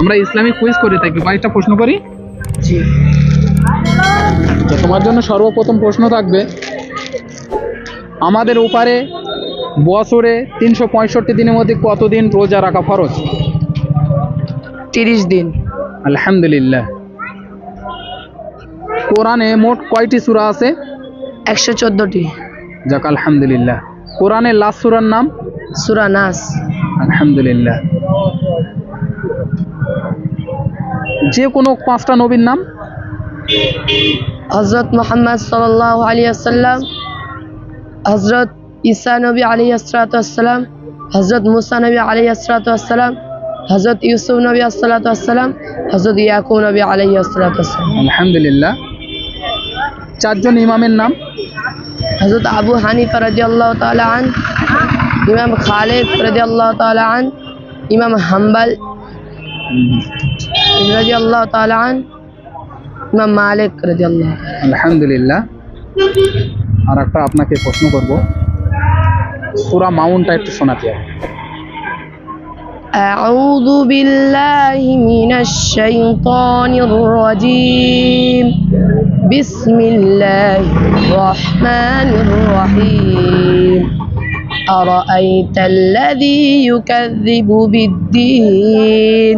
আমরা Islamic quiz করে থাকি কয়েকটা প্রশ্ন করি? জি। তো তোমার জন্য সর্বপ্রথম প্রশ্ন থাকবে আমাদের ওপারে বছরে তিনশো পঁয়ষট্টি দিনের মধ্যে কতদিন রোজা রাখা ফরজ? তিরিশ দিন। আলহামদুলিল্লাহ। কোরআনে মোট কয়টি সূরা আছে? একশো চোদ্দটি। যাক আলহামদুলিল্লাহ। কোরআনের লাস্ট সুরার নাম? সুরা নাস। আলহামদুলিল্লাহ। যে কোনো পাঁচটা নবীর নাম? হজরত মোহাম্মদ সাল্লাহ আলী আসাল্লাম হজরত ঈসা নবী আলী আসরাতাম হজরত মুসা নবী আলী আসরাতাম হজরত ইউসুফ নবী আসসালাতাম হজরত ইয়াকুব নবী আলী আসরাতাম আলহামদুলিল্লাহ। চারজন ইমামের নাম? হজরত আবু হানিফা রাজি আল্লাহ আন ইমাম খালেদ রাজি আল্লাহ আন ইমাম হাম্বাল রাজি আল্লাহ তালা আন ইমাম মালিক রাজি আল্লাহ আলহামদুলিল্লাহ আর একটা আপনাকে প্রশ্ন করব পুরা মাউন্টটা একটু শোনাতে হবে أعوذ بالله من الشيطان الرجيم بسم الله الرحمن الرحيم أرأيت الذي يكذب بالدين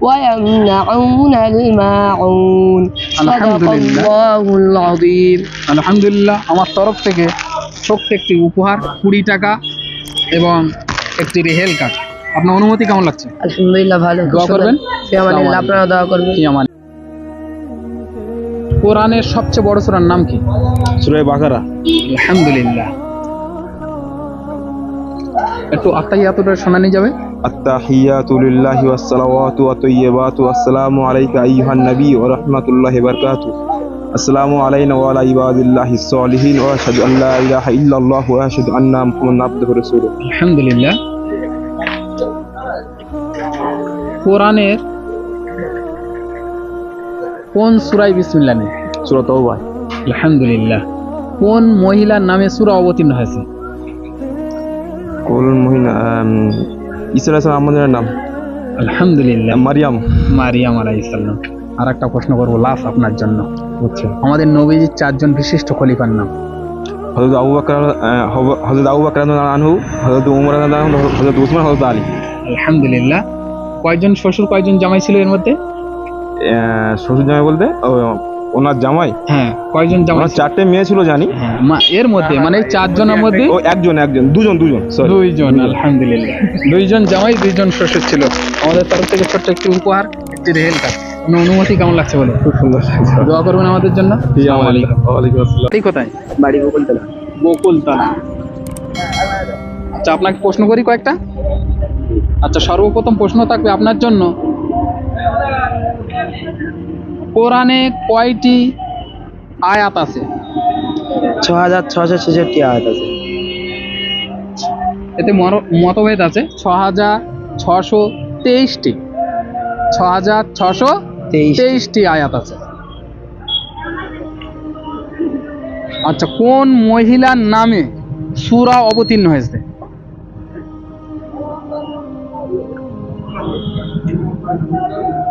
ويمنعون الماعون الحمد صدق لله. الله العظيم আলহামদুলিল্লাহ আমার তরফ থেকে ছোট্ট একটি উপহার কুড়ি টাকা এবং একটি রেহেল কার্ড আপনার অনুমতি কেমন লাগছে আলহামদুলিল্লাহ ভালো দোয়া করবেন? ফিয়ামানিল্লাহ আপনারা দোয়া করবেন কি আমার কোরআনের সবচেয়ে বড় সূরার নাম কি সুরে বাকারা আলহামদুলিল্লাহ একটু আত্মাহিয়াতুটা শোনানি যাবে التحيات لله والصلوات والطيبات والسلام عليك أيها النبي ورحمة الله وبركاته السلام علينا وعلى عباد الله الصالحين وأشهد أن لا إله إلا الله وأشهد أن محمدا عبده ورسوله আলহামদুলিল্লাহ কোরআনের কোন সুরাই বিসমিল্লাহ নেই سورة توبة আলহামদুলিল্লাহ কোন মহিলার নামে সূরা অবতীর্ণ হয়েছে قول المهين ঈসা আলাইহিস আমাদের নাম? আলহামদুলিল্লাহ। মারিয়াম। মারিয়াম আলাইসাল্লাম আর একটা প্রশ্ন করব লাস্ট আপনার জন্য। বুঝছ আমাদের নবীজির চারজন বিশিষ্ট খলিফার নাম। হযরত আবু বকর হযরত আবু বকর আনহু হযরত উমর হযরত উসমান হযরত আলী। আলহামদুলিল্লাহ। কয়জন শ্বশুর কয়জন জামাই ছিল এর মধ্যে? শ্বশুর জামাই বলতে? ওনার জামাই? হ্যাঁ কয়জন জামাই ওনার চারটে মেয়ে ছিল জানি। হ্যাঁ, মা- এর মধ্যে মানে এই চারজনের মধ্যে? ও একজন একজন দুজন দুজন সরি দুইজন আলহামদুলিল্লাহ। দুইজন জামাই দুইজন শ্বশুর ছিল। আমাদের তরফ থেকে ছোট্ট একটি উপহার একটি রেহেল কার্ড আপনার অনুমতি কেমন লাগছে বলো খুব সুন্দর দোয়া করবেন আমাদের জন্য? আসসালামু ওয়ালাইকুম আসসালাম কোথায়? বাড়ি বকুলতলা বকুলতলা আচ্ছা আপনাকে প্রশ্ন করি কয়েকটা? আচ্ছা সর্বপ্রথম প্রশ্ন থাকবে আপনার জন্য। কোরআনে কয়টি আয়াত আছে? ছ হাজার ছশো ছেষট্টি আয়াত আছে। এতে মতভেদ আছে। ছ হাজার ছশো তেইশটি। ছ হাজার ছশো তেইশটি আয়াত আছে। আচ্ছা কোন মহিলার নামে সূরা অবতীর্ণ হয়েছে?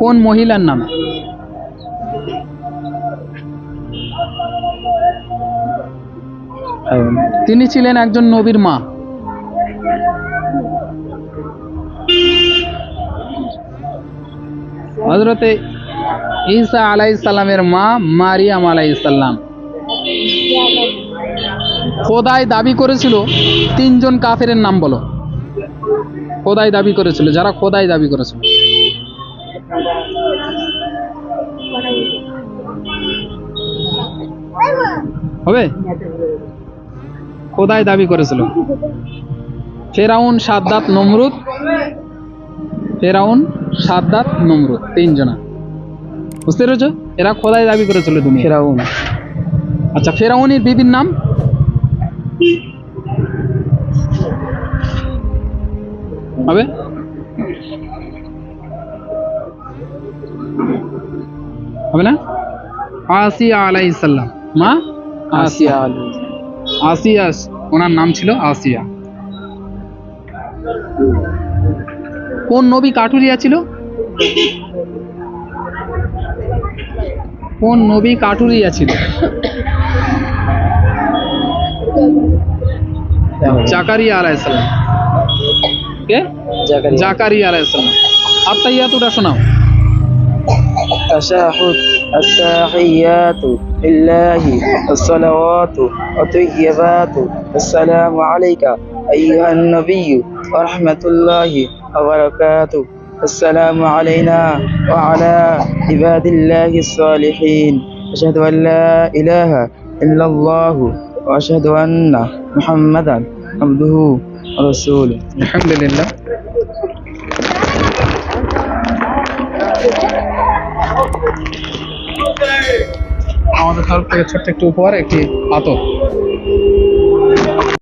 কোন মহিলার নামে? তিনি ছিলেন একজন নবীর মা। হজরতে ঈসা আলাইসাল্লামের মা মারিয়াম আলাইসাল্লাম খোদাই দাবি করেছিল, তিনজন কাফের নাম বলো। খোদাই দাবি করেছিল, যারা খোদাই দাবি করেছিল। হবে? খোদাই দাবি করেছিল। ফেরাউন সাদ্দাত নমরুদ। ফেরাউন সাদ্দাত নমরুদ তিনজনা। বুঝতে পেরেছ? এরা খোদাই দাবি করেছিল তুমি ফেরাউন। আচ্ছা ফেরাউনির বিবির নাম? হবে? হবে না? আসিয়া আলাইসাল্লাম মা? আসিয়া আসিয়াস ওনার নাম ছিল আসিয়া কোন নবী কাঠুরিয়া ছিল? কোন নবী কাঠুরিয়া ছিল? জাকারিয়া আলাইসালাম কে? জাকারিয়া। আলাইসালাম আত্মাইয়াত ওটা শোনাও। তাশাহুদ। التحيات لله الصلوات والطيبات السلام عليك أيها النبي ورحمة الله وبركاته. السلام علينا وعلى عباد الله الصالحين. أشهد أن لا إله إلا الله وأشهد أن محمدا عبده ورسوله. الحمد لله. Thank you. আমাদের তরফ থেকে ছোট্ট একটু উপহার একটি আতর।